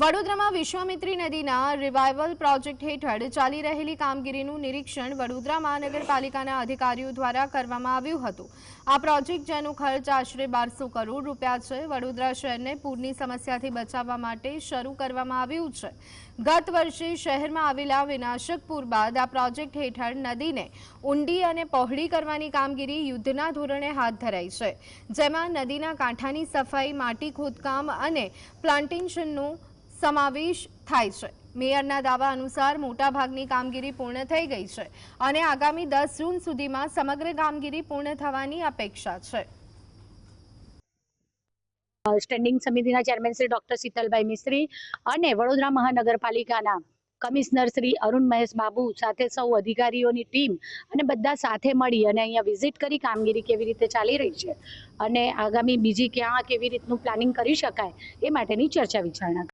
વડોદરામાં વિશ્વામિત્રી નદીના revival project હેઠળ ચાલી રહેલી કામગીરીનું નિરીક્ષણ વડોદરા મહાનગરપાલિકાના અધિકારીઓ દ્વારા કરવામાં આવ્યું હતું. આ પ્રોજેક્ટ જેનો ખર્ચ આશરે બારસો કરોડ રૂપિયા છે. વડોદરા શહેરને પૂરની સમસ્યાથી બચાવવા માટે શરૂ કરવામાં આવ્યું છે. ગત વર્ષે શહેરમાં આવેલા વિનાશક પૂર બાદ આ પ્રોજેક્ટ હેઠળ નદીને ઊંડી અને પહોળી કરવાની કામગીરી યુદ્ધના ધોરણે હાથ ધરાઈ છે. જેમાં નદીના કાંઠાની સફાઈ, માટી ખોદકામ અને પ્લાન્ટેશનનો સમાવેશ થાય છે. મેયરના દાવા અનુસાર મોટાભાગની કામગીરી પૂર્ણ થઈ ગઈ છે અને આગામી દસ જૂન સુધીમાં સમગ્ર કામગીરી પૂર્ણ થવાની અપેક્ષા છે. સ્ટેન્ડિંગ સમિતિના ચેરમેન શ્રી ડોક્ટર શીતલભાઈ મિસ્ત્રી અને વડોદરા મહાનગરપાલિકાના કમિશનર શ્રી અરુણ મહેશ બાબુ સાથે સૌ અધિકારીઓની ટીમ અને બધા સાથે મળી અને અહીંયા વિઝિટ કરી કામગીરી કેવી રીતે ચાલી રહી છે અને આગામી બીજી ક્યાં કેવી રીતનું પ્લાનિંગ કરી શકાય એ માટેની ચર્ચા વિચારણા